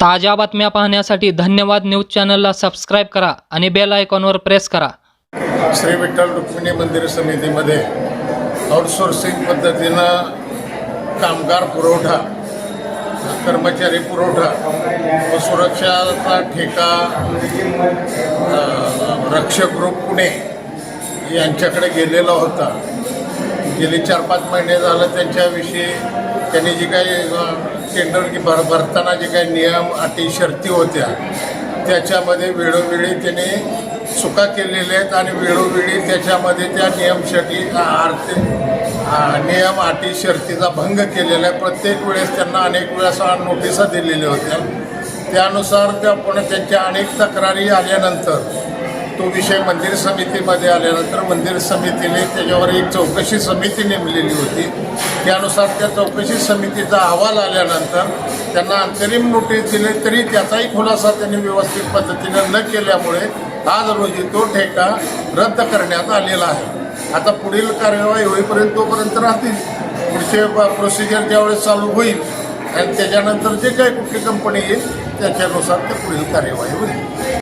ताज्या बातम्या पाहण्यासाठी धन्यवाद न्यूज चॅनलला सबस्क्राईब करा आणि बेल आयकॉनवर प्रेस करा. श्री विठ्ठल रुक्मिणी मंदिर समितीमध्ये आउटसोर्सिंग पद्धतीनं कामगार पुरवठा कर्मचारी पुरवठा व सुरक्षाचा ठेका रक्षक ग्रुप पुणे यांच्याकडे गेलेला होता. गेली चार पाच महिने झालं त्यांच्याविषयी त्यांनी जी काही टेंडर की भर भरताना जे काही नियम अटी शर्ती होत्या त्याच्यामध्ये वेळोवेळी त्यांनी चुका केलेल्या आहेत आणि वेळोवेळी त्याच्यामध्ये त्या नियमशटी आर्थिक नियम अटी शर्तीचा भंग केलेला आहे. प्रत्येक वेळेस त्यांना अनेक वेळेस नोटिसा दिलेल्या होत्या. त्यानुसार त्या पुन्हा त्यांच्या अनेक तक्रारी आल्यानंतर तो विषय मंदिर समितीमध्ये आल्यानंतर मंदिर समितीने त्याच्यावर एक चौकशी समिती नेमलेली होती. त्यानुसार त्या चौकशी समितीचा अहवाल आल्यानंतर त्यांना अंतरिम नोटीस दिली तरी त्याचाही खुलासा त्यांनी व्यवस्थित पद्धतीनं न केल्यामुळे आज रोजी तो ठेका रद्द करण्यात आलेला आहे. आता पुढील कार्यवाही होईपर्यंत तोपर्यंत राहतील. पुढचे प्रोसिजर ज्यावेळेस चालू होईल आणि त्याच्यानंतर जे काही कुठली कंपनी येईल त्याच्यानुसार ते पुढील कार्यवाही होईल.